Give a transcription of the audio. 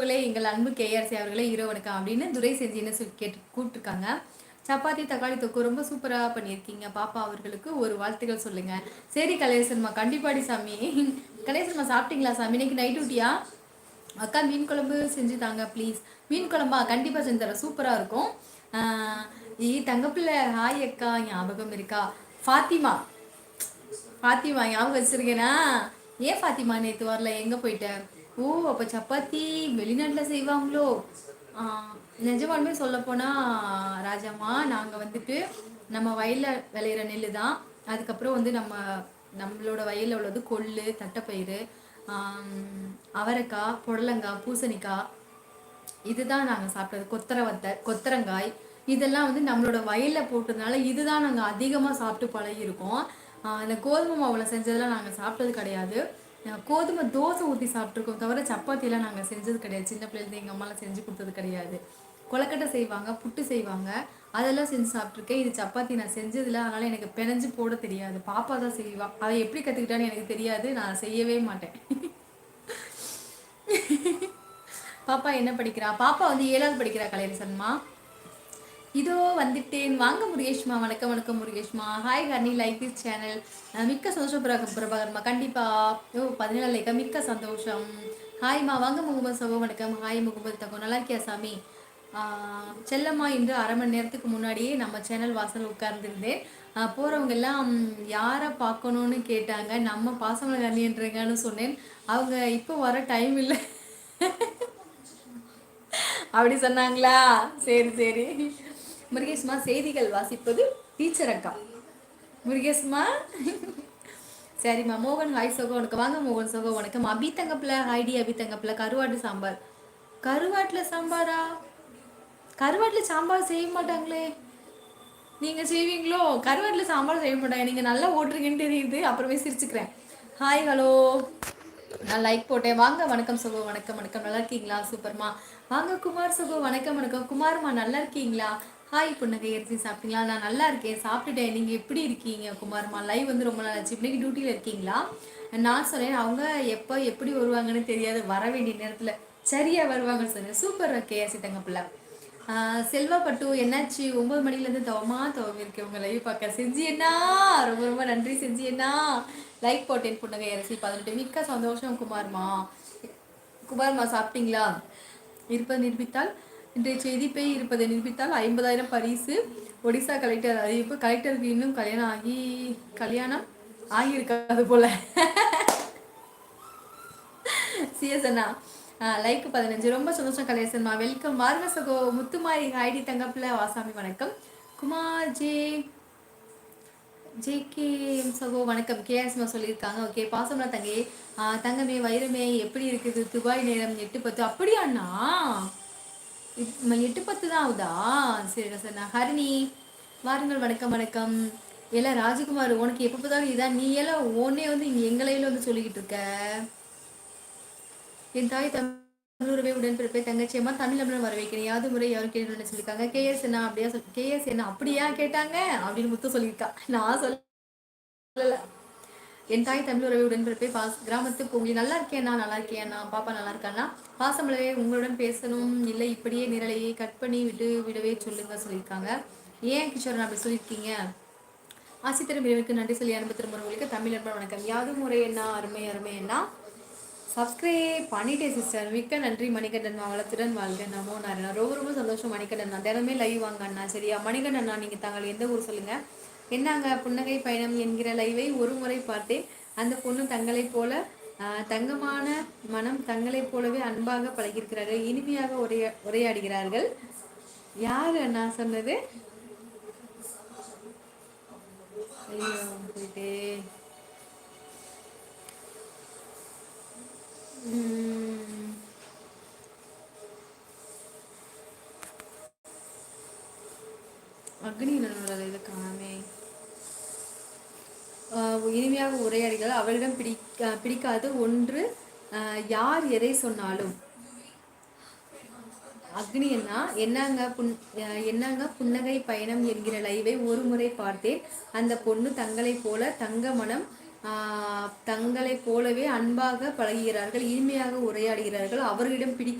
உறவுகளே எங்கள் அன்பு கேஆர்சி அவர்களே இரோ வணக்கம் அப்படின்னு துரை செஞ்சின்னு சொல்லி கேட்டு கூப்பிட்டுருக்காங்க. சப்பாத்தி தக்காளி தொக்கு ரொம்ப சூப்பராக பண்ணியிருக்கீங்க. பாப்பா அவர்களுக்கு ஒரு வாழ்த்துக்கள் சொல்லுங்க. சரி கலேசன்மா கண்டிப்பாடி சாமி. கலேசன்மா சாப்பிட்டீங்களா சாமி? இன்னைக்கு நைட் ஊட்டியா அக்கா மீன் குழம்பு செஞ்சு தாங்க ப்ளீஸ் மீன் குழம்பா? கண்டிப்பாக செஞ்சு தரேன். சூப்பராக இருக்கும். ஈ தங்கப்பிள்ளை ஹாய் அக்கா. ஞாபகம் இருக்கா? ஃபாத்திமா. ஃபாத்திமா ஞாபகம் வச்சிருக்கேனா? ஏன் ஃபாத்திமா நேற்று வரல? எங்கே போயிட்டேன் ஓ அப்போ சப்பாத்தி வெளிநாட்டில் செய்வாங்களோ? நிஜமாலுமே சொல்லப்போனால் ராஜாம்மா நாங்கள் வந்துட்டு நம்ம வயலில் விளையிற நெல் தான். அதுக்கப்புறம் வந்து நம்ம நம்மளோட வயலில் உள்ளது கொள்ளு தட்டைப்பயிறு அவரைக்காய் புடலங்காய் பூசணிக்காய். இதுதான் நாங்கள் சாப்பிட்டது. கொத்தரவத்தை கொத்தரங்காய். இதெல்லாம் வந்து நம்மளோட வயலில் போட்டதுனால இதுதான் நாங்கள் அதிகமாக சாப்பிட்டு பழகியிருக்கோம். இந்த கோதுமை மாவில் செஞ்சதெல்லாம் நாங்கள் சாப்பிட்டது கிடையாது. கோதுமை தோசை ஊற்றி சாப்பிட்ருக்கோம் தவிர சப்பாத்தியெல்லாம் நாங்கள் செஞ்சது கிடையாது. சின்ன பிள்ளைலேருந்து எங்கள் அம்மாலாம் செஞ்சு கொடுத்தது கிடையாது. கொலக்கட்டை செய்வாங்க புட்டு செய்வாங்க. அதெல்லாம் செஞ்சு சாப்பிட்ருக்கேன் இது சப்பாத்தி நான் செஞ்சதில்ல. அதனால் எனக்கு பிணைஞ்சு போட தெரியாது. பாப்பா தான் செய்வான் அதை எப்படி கற்றுக்கிட்டான்னு எனக்கு தெரியாது. நான் செய்யவே மாட்டேன். பாப்பா என்ன படிக்கிறா? பாப்பா வந்து ஏழாவது படிக்கிறா கலையரசன்மா இதோ வந்துட்டேன். வாங்க முருகேஷ்மா வணக்கம் வணக்கம் முருகேஷ்மா. ஹாய் ஹர்னி லைக் திஸ் சேனல் மிக்க சந்தோஷம் பிரபாகர்மா. கண்டிப்பாக ஓ பதினேழு லைக்கா? மிக்க சந்தோஷம். ஹாய்மா வாங்க முகமது சகோ வணக்கம். ஹாய் முகமது தகோ. நல்லா இருக்கியா சாமி? செல்லம்மா இன்று அரை மணி நேரத்துக்கு முன்னாடியே நம்ம சேனல் வாசல் உட்கார்ந்துருந்தேன். போகிறவங்க எல்லாம் யாரை பார்க்கணுன்னு கேட்டாங்க. நம்ம பாசமலை கண்ணின்றங்கன்னு சொன்னேன். அவங்க இப்போ வர டைம் இல்லை. அப்படி சொன்னாங்களா? சரி சரி. முருகேஷ்மா செய்திகள் வாசிப்பது டீச்சர் அக்கா முருகேஷ்மா. சரிம்மா மோகன் ஹாய் சோகம் உனக்கு வாங்க மோகன் சோகம் வணக்கம். அபி தங்கப்பில் ஹைடி அபி தங்கப்பில் கருவாட்டு சாம்பார். கருவாட்டில் சாம்பாரா? கருவாட்டில் சாம்பார் செய்ய மாட்டாங்களே. நீங்கள் செய்வீங்களோ? கருவாட்டில் சாம்பார் செய்ய மாட்டாங்க. நீங்கள் நல்லா ஓட்டுறீங்கன்னு தெரியுது. அப்புறமே சிரிச்சுக்கிறேன். Hi hello. நான் லைக் போட்டேன். வாங்க வணக்கம் சுகோ வணக்கம் வணக்கம். நல்லா இருக்கீங்களா? சூப்பர்மா. வாங்க குமார் சுகோ வணக்கம் வணக்கம். குமார்மா நல்லா இருக்கீங்களா? ஹாய் புன்னகை அரிசி சாப்பிட்டீங்களா? நான் நல்லா இருக்கேன். சாப்பிட்டுட்டேன். நீங்கள் எப்படி இருக்கீங்க குமார்மா? லைவ் வந்து ரொம்ப நல்லா இன்னைக்கு டியூட்டியில் இருக்கீங்களா? நான் சொன்னேன் அவங்க எப்போ எப்படி வருவாங்கன்னு தெரியாது. வர வேண்டிய நேரத்தில் சரியாக வருவாங்கன்னு சொன்னேன் சூப்பர் கேஎஸ்சி தங்கப்பிள்ள செல்வா பட்டு என்னாச்சு? ஒன்பது மணிலேருந்து தவமா தவம் உங்கள் லைவ் பார்க்க. செஞ்சு என்ன ரொம்ப ரொம்ப நன்றி செஞ்சு என்ன லைக் போட்டேன் புன்னகை அரிசி பதினெட்டு. மிக்க சந்தோஷம் குமார்மா. குமார்மா சாப்பிட்டீங்களா? இருப்பது நிரூபித்தால் இன்றைய செய்தி பேய் இருப்பதை நிரூபித்தால் ஐம்பதாயிரம் பரிசு. ஒடிசா கலெக்டர் அறிவிப்பு கலெக்டருக்கு இன்னும் கல்யாணம் ஆகி கல்யாணம் ஆகியிருக்காது போல. சிஎஸ் அண்ணா லைக் பதினஞ்சு. ரொம்ப சந்தோஷம் கலேசன்மா வெல்கம் வாருங்க சகோ முத்துமாரி ஹைடி தங்கப்பில் வாசாமி வணக்கம். குமார் ஜே ஜே கே சகோ வணக்கம். கேஎஸ்மா சொல்லியிருக்காங்க. ஓகே பாசம்னா தங்கே தங்கமே வைரமே எப்படி இருக்குது? துபாய் நேரம் எட்டு பத்து. அப்படியாண்ணா எட்டு பத்து தான் ஆகுதா? சரி சார் ஹரிணி வாருங்கள். வணக்கம் வணக்கம். எல்லாம் ராஜகுமார் உனக்கு எப்போ பார்த்தாலும் இதான். நீ எல்லாம் உன்னே வந்து இங்கே எங்களையில வந்து சொல்லிக்கிட்டு இருக்க? என் தாய் தமிழுறவே உடன்பிறப்பே தங்கச்சியம்மா தமிழ் தமிழ் வர வைக்கிறேன். யாது முறை யாரும் கேட்டு சொல்லியிருக்காங்க. கேஎஸ் என்ன அப்படியா சொல் கேஎஸ் என்ன அப்படியா கேட்டாங்க? அப்படின்னு முத்து சொல்லியிருக்கா. நான் சொல்லல. என் தாய் தமிழ் உறவை உடன்பிறப்பே பாஸ் கிராமத்து பூங்கி நல்லா இருக்கேண்ணா நல்லா இருக்கேண்ணா பாப்பா நல்லா இருக்காண்ணா? பாசமலவே உங்களுடன் பேசணும். இல்லை இப்படியே நிரலையை கட் பண்ணி விட்டு விடவே சொல்லுங்க சொல்லியிருக்காங்க. ஏன் கிஷோரன் அப்படி சொல்லியிருக்கீங்க? ஆசித்திரம் இறைவனுக்கு நன்றி சொல்லி அனுப்ப திரும்புறவங்களுக்கு தமிழ் அன்பு வணக்கம். யாது முறை என்ன அருமை அருமை என்ன சப்ஸ்கிரைப் பண்ணிட்டே சிஸ்டர். மிக்க நன்றி மணிகண்டன் வளத்துடன் வாழ்க நமோ நாராயணா. ரொம்ப ரொம்ப சந்தோஷம் மணிகண்டன் தினமே லைவ் வாங்க அண்ணா சரியா? மணிகண்டன் அண்ணா நீங்கள் தாங்கள் எந்த ஊர் சொல்லுங்கள் என்னங்க புன்னகை பயணம் என்கிற லைவை ஒரு முறை பார்த்தேன். அந்த பொண்ணு தங்களைப் போல தங்கமான மனம் தங்களைப் போலவே அன்பாக பழகியிருக்கிறார்கள். இனிமையாக உரைய உரையாடுகிறார்கள். யார் அண்ணா சொன்னது? ஐயோ போயிட்டே. அக்னி நண்பர்கள் காணாமே. இனிமையாக உரையாடுகிறார் அவளிடம் பிடிக்க பிடிக்காது. ஒன்று யார் எதை சொன்னாலும். அக்னி அண்ணா என்னங்க புன் என்னங்க புன்னகை பயணம் என்கிற லைவை ஒரு முறை பார்த்தேன். அந்த பொண்ணு தங்களை போல தங்க மனம் தங்களை போலவே அன்பாக பழகுகிறார்கள். இனிமையாக உரையாடுகிறார்கள். அவர்களிடம் பிடிக்க